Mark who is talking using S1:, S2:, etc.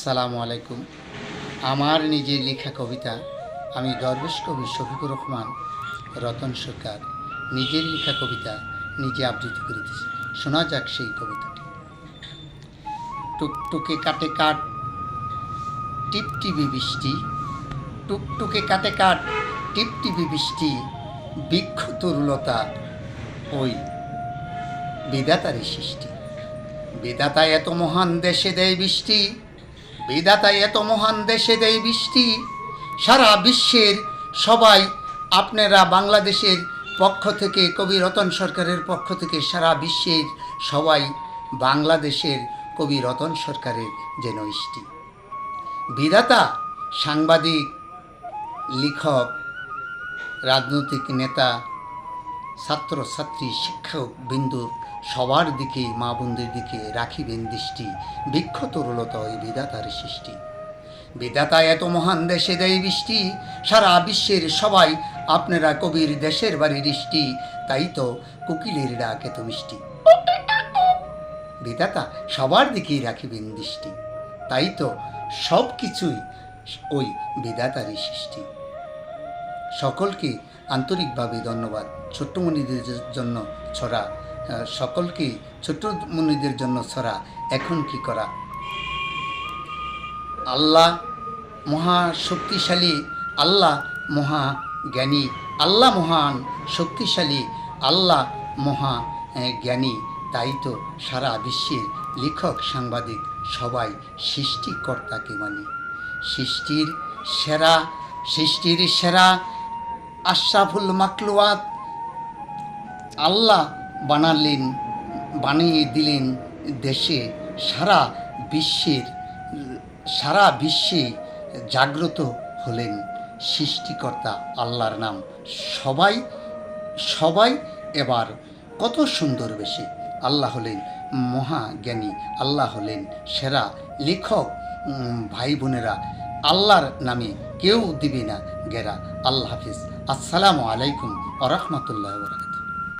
S1: আসসালামু আলাইকুম। আমার নিজের লেখা কবিতা আমি দরবেশ কবি শফিকুর রহমান, রতন সরকার, নিজের লেখা কবিতা নিজে আবৃত্তি করিতেছি। শোনা যাক সেই কবিতাটি। টুকটুকে কাটে কাট টিপটিবি বৃষ্টি। টুকটুকে কাটে কাট টিপটিবি বৃষ্টি। বৃক্ষ তরুলতা, ওই বিধাতারই সৃষ্টি। বিধাতা এত মহান, দেশে দেয় বৃষ্টি। বিধাতা এত মহান দেশে দেয় বৃষ্টি। সারা বিশ্বের সবাই আপনারা বাংলাদেশের পক্ষ থেকে, কবি রতন সরকারের পক্ষ থেকে সারা বিশ্বের সবাই বাংলাদেশের কবি রতন সরকারের যেন ইষ্টি। বিধাতা, সাংবাদিক, লেখক, রাজনৈতিক নেতা ছাত্র ছাত্রী শিক্ষক বিন্দুর সবার দিকে মা বোনদের দিকে রাখিবেন দৃষ্টি বৃক্ষ তরুলতা ওই বিধাতার সৃষ্টি। বিধাতা এত মহান দেশে দেয় বৃষ্টি, সারা বিশ্বের সবাই আপনারা কবির দেশের বাড়ি দৃষ্টি, তাই তো কুকিলের ডাক এত মিষ্টি। বিধাতা সবার দিকেই রাখিবেন দৃষ্টি, তাই তো সব কিছুই ওই বিধাতারই সৃষ্টি। সকলকে আন্তরিকভাবে ধন্যবাদ। ছোট্ট মুনিদের জন্য ছড়া সকলকে ছোট্ট মুনিদের জন্য ছড়া, এখন কি করা? আল্লাহ মহা শক্তিশালী আল্লাহ মহা জ্ঞানী আল্লাহ মহান শক্তিশালী, আল্লাহ মহা জ্ঞানী তাই তো সারা বিশ্বের লেখক, সাংবাদিক সবাই সৃষ্টিকর্তাকে মানে। সৃষ্টির সেরা সৃষ্টির সেরা আশরাফুল মাকলুয়াত। আল্লাহ বানালেন, বানিয়ে দিলেন দেশে, সারা বিশ্বের, সারা বিশ্বে জাগ্রত হলেন সৃষ্টিকর্তা আল্লাহর নাম। সবাই সবাই এবার কত সুন্দর বেশি। আল্লাহ হলেন মহাজ্ঞানী, আল্লাহ হলেন সেরা লেখক। ভাই বোনেরা আল্লাহর নামে কেউ দিবি না। গেরা আল্লাহ হাফিজ। আসসালামু আলাইকুম আ রহমতুল্লাহ